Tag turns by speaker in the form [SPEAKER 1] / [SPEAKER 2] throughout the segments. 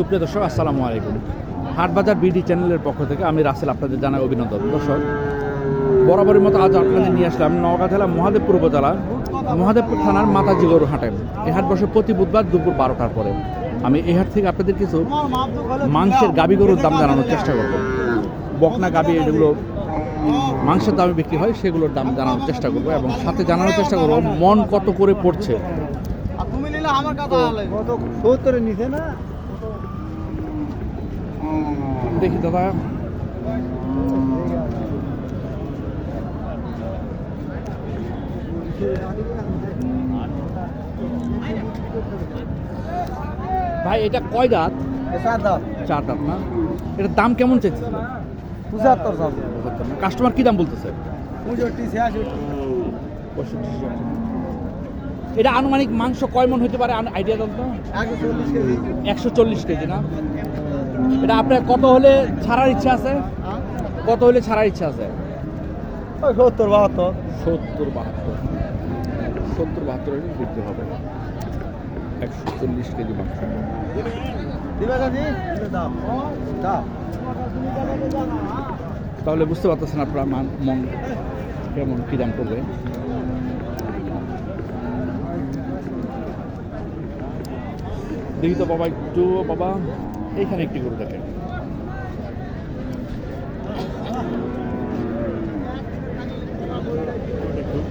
[SPEAKER 1] সুপ্রিয় দর্শক আসসালামু আলাইকুম। হাটবাজার বিডি চ্যানেলের পক্ষ থেকে আমি রাসেল আপনাদের জানাই অভিনন্দন। দর্শক বরাবরের মতো আজ আপনাদের নিয়ে আসলাম নওগাঁ জেলা মহাদেবপুর উপজেলা মহাদেবপুর থানার মাতাজি গরু হাটে। এই হাট বসে প্রতি বুধবার দুপুর বারোটার পরে। আমি এই হাট থেকে আপনাদের কিছু মাংসের গাবি গরুর দাম জানানোর চেষ্টা করব। বকনা গাবি এগুলো মাংসের দামে বিক্রি হয় সেগুলোর দাম জানানোর চেষ্টা করব এবং সাথে জানানোর চেষ্টা করব মন কত করে পড়ছে।
[SPEAKER 2] তুমি নিলে আমার কথা হলে
[SPEAKER 3] কত? সত্তরের নিচে না?
[SPEAKER 1] দেখি দাদা। ভাই এটা কয় দাঁত?
[SPEAKER 3] চার
[SPEAKER 1] দাঁত। না? এটার দাম কেমন চাইছে
[SPEAKER 3] পঁচাত্তর
[SPEAKER 1] কাস্টমার কি দাম বলতেছে? এটা আনুমানিক মাংস কয় মন হতে পারে? আইডিয়া দাম তো
[SPEAKER 3] একশো চল্লিশ কেজি
[SPEAKER 1] না? এটা আপনার কত হলে ছাড়ার ইচ্ছা আছে? কত হলে ছাড়ার ইচ্ছা আছে?
[SPEAKER 3] সত্তর বাহাত্তর।
[SPEAKER 1] সত্তর বাহাত্তর। সত্তর বাহাত্তর হলে বিক্রি হবে। একশো চল্লিশ কেজি মাংস। তাহলে বুঝতে পারতেছেন আপনার মান মন কেমন কী দাম করবে দেখি তো বাবা একটু বাবা। এইখানে একটি করে দেখেন।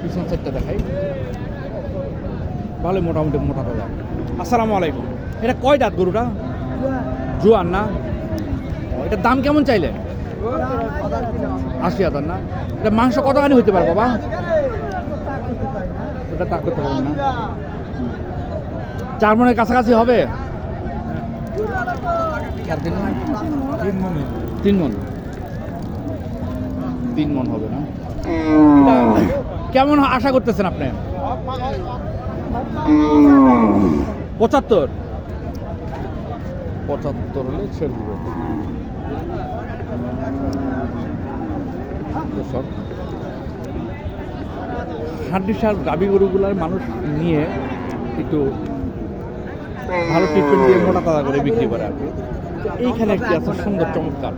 [SPEAKER 1] পিছন সাইডটা দেখাই। ভালো মোটামুটি মোটা আসসালামু আলাইকুম। এটা কয় দাঁত গরুটা? জোয়ান না? এটার দাম কেমন চাইলে আশি হাজার না? এটা মাংস কতখানি হইতে পারে বাবা? এটা তাক করতে পারবেন না। চার মনের কাছাকাছি হবে? তিন মন? তিন মন। হবে না? কেমন আশা করতেছেন আপনি? পঁচাত্তর? পঁচাত্তর হলে ছেড়ে দেবে হাড্ডি সার গাবি গরুগুলার মানুষ নিয়ে একটু ভালো ট্রিটমেন্ট দিয়ে মোটা তাজা করে বিক্রি করে আর। এইখানে একটি আছে সুন্দর, চমৎকার।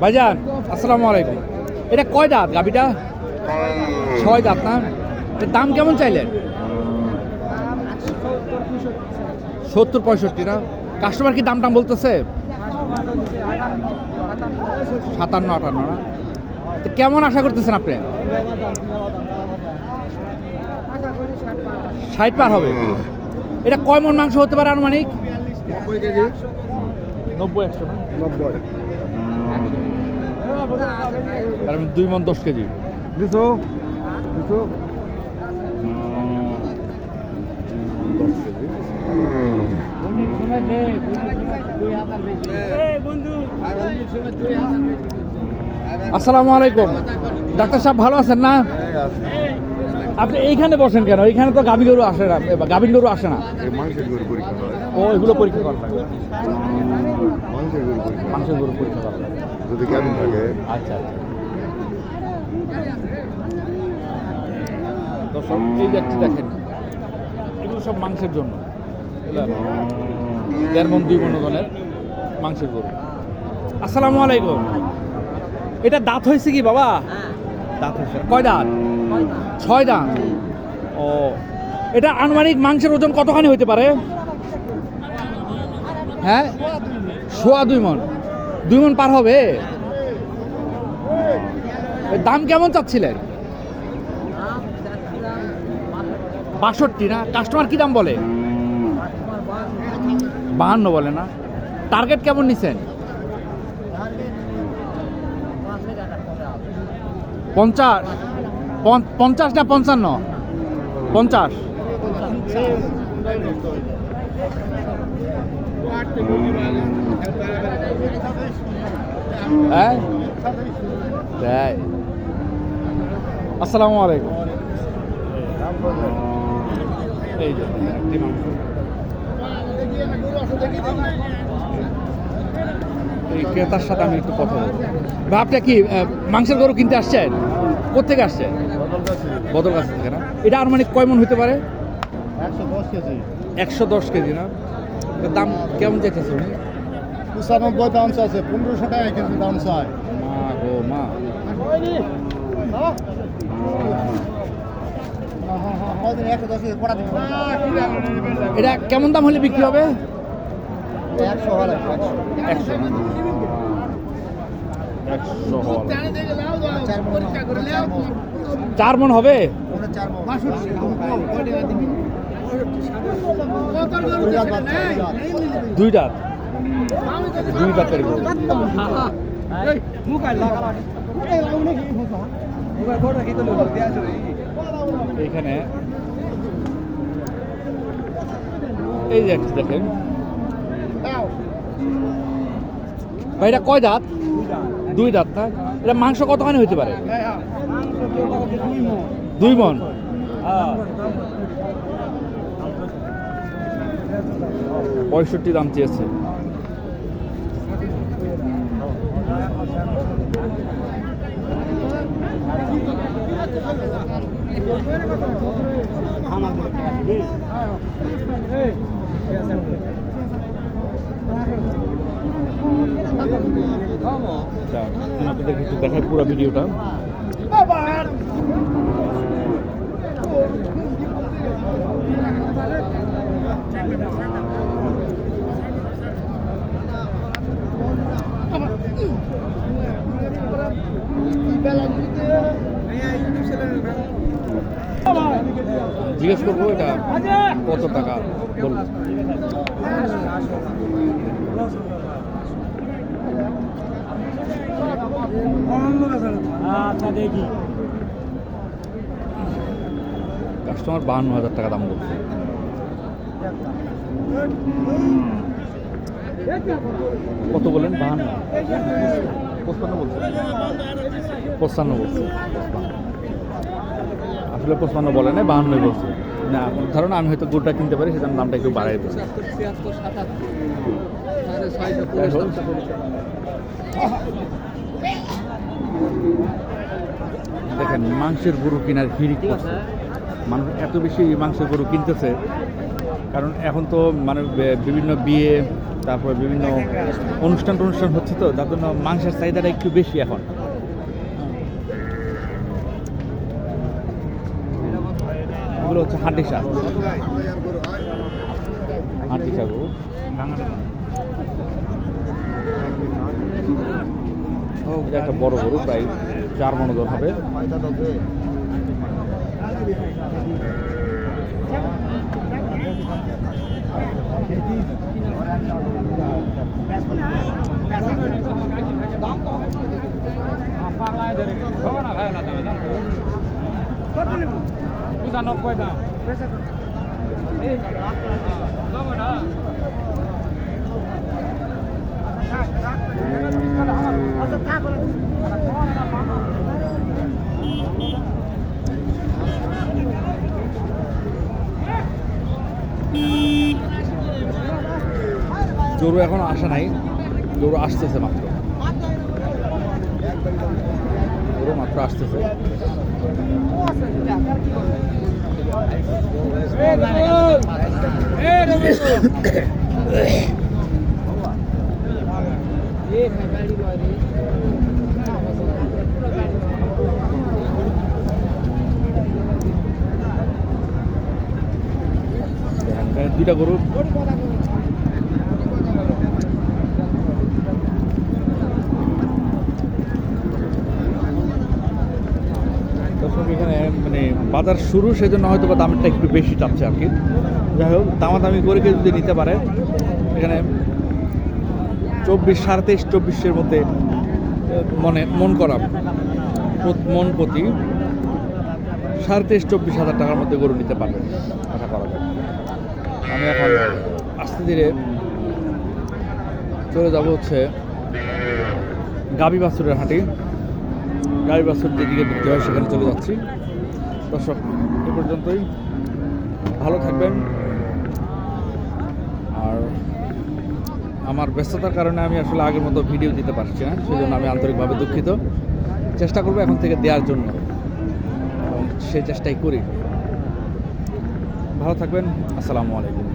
[SPEAKER 1] ভাইজান, আসসালামু আলাইকুম। এটা কয় দাঁত গাবিটা ছয় দাঁত না? দাম কেমন চাইলেন? সত্তর পঁয়ষট্টি না? কাস্টমার কি দাম টাম বলতেছে? সাতান্ন, আটান্ন না? তো কেমন আশা করতেছেন আপনি? ষাট পার হবে। এটা কয় মন মাংস হতে পারে আনুমানিক?
[SPEAKER 3] নব্বই কেজি।
[SPEAKER 1] একশো
[SPEAKER 3] নব্বই।
[SPEAKER 1] তার মানে দুই মন দশ কেজি।
[SPEAKER 3] দুশো দুশো
[SPEAKER 1] দশ কেজি আসসালামু আলাইকুম। ডাক্তার সাহেব ভালো আছেন না? আপনি এইখানে বসেন কেন? এইখানে তো গাভী গরু আসে না গাভীর গরু আসে না।
[SPEAKER 3] মাংসের গরু পরীক্ষা
[SPEAKER 1] ও এগুলো পরীক্ষা করা লাগে
[SPEAKER 3] মাংসের গরু পরীক্ষা
[SPEAKER 1] করা লাগে
[SPEAKER 3] যদি থাকে
[SPEAKER 1] আচ্ছা আচ্ছা। দর্শক এই যাচ্ছি দেখেন এগুলো সব মাংসের জন্য? দেড় মন দুই মন মাংসের গরু। আসসালামু আলাইকুম। এটা দাঁত হয়েছে কি বাবা? দাঁত হয়েছে। কয় দাঁত? ছয় দাঁত। ও। এটা আনুমানিক মাংসের ওজন কতখানি হতে পারে? হ্যাঁ? সোয়া দুই মন দুই মন পার হবে? দাম কেমন চাচ্ছিলেন? বাষট্টি না? কাস্টমার কি দাম বলে? বাহান্ন বলে না। টার্গেট কেমন নিছেন? পঞ্চাশ। পঞ্চাশ না পঞ্চান্ন? পঞ্চাশ। হ্যাঁ? আসসালামু আলাইকুম। এই যে ক্রেতার সাথে আমি একটু কথা বলব ভাই আপনি কি মাংসের গরু কিনতে আসছেন কোথেকে আসছে বদল গাছ থেকে না এটা আর মানে কয় মন হতে পারে
[SPEAKER 2] একশো দশ কেজি
[SPEAKER 1] একশো দশ কেজি না দাম কেমন যেতেছে উনি
[SPEAKER 2] পঁচানব্বই দাম চাইছে পনেরোশো টাকা কেজি দাম চাই
[SPEAKER 1] মা গো মা এটা কেমন দাম হলে বিক্রি হবে
[SPEAKER 2] একশো। চার মন। চার মন
[SPEAKER 1] হবে?
[SPEAKER 2] দুই
[SPEAKER 1] দাঁত। দুই এইখানে এই যে দেখেন। ভাই এটা কয় দাঁত? দুই দাঁত না? এটা মাংস কতখানি হতে পারে? দুই মন। পঁয়ষট্টি দাম চেয়েছে। আচ্ছা, আমি আপনাদের পুরো ভিডিওটা জিজ্ঞেস করব এটা কত টাকা? বলুন কাস্টমার বাহান্ন হাজার টাকা দাম বলছে কত বলেন বাহান্ন। পঁচপান্ন বলছে। আসলে পঁচপান্ন বলে না বাহান্নই বলছে। না ধারণা আমি হয়তো গরুটা কিনতে পারি সেজন্য দামটা একটু বাড়াই দিচ্ছি হোক, দেখেন, মাংসের গরু কেনার হিড়িক করছে। মানুষ এত বেশি মাংসের গরু কিনতেছে, কারণ এখন তো মানে বিভিন্ন বিয়ে, তারপরে বিভিন্ন অনুষ্ঠান টনুষ্ঠান হচ্ছে তো, যার জন্য মাংসের চাহিদাটা একটু বেশি এখন। হচ্ছে হাড্ডি শাক। হাড্ডি শাক গরু। এটা একটা বড় গরু প্রায় চার মনোজন হবে। জোরু এখন আসা নাই জোরু আসতেছে মাত্র জোরু মাত্র আসতেছে এখানে দুইটা গরু। এখানে মানে বাজার শুরু, সেজন্য হয়তো বা দামটা একটু বেশি চাচ্ছে আর কি। যাই হোক, দামাদামি করে কেউ যদি নিতে পারে, এখানে চব্বিশ, সাড়ে তেইশ, চব্বিশের মধ্যে মনে মন করা মন প্রতি সাড়ে তেইশ, চব্বিশ হাজার টাকার মধ্যে গরু নিতে পারবে। আশা করা যায়। আমি এখন আস্তে ধীরে চলে যাব হচ্ছে গাবি বাছুরের হাঁটি। গাবি বাছুর যেদিকে বিক্রি হয়, সেখানে চলে যাচ্ছি। দর্শক, এ পর্যন্তই। ভালো থাকবেন। আর আমার ব্যস্ততার কারণে আমি আসলে আগের মতো ভিডিও দিতে পারছি না সেই জন্য আমি আন্তরিকভাবে দুঃখিত। চেষ্টা করব এখন থেকে দেওয়ার জন্য। এবং সেই চেষ্টাই করি। ভালো থাকবেন, আসসালামু আলাইকুম।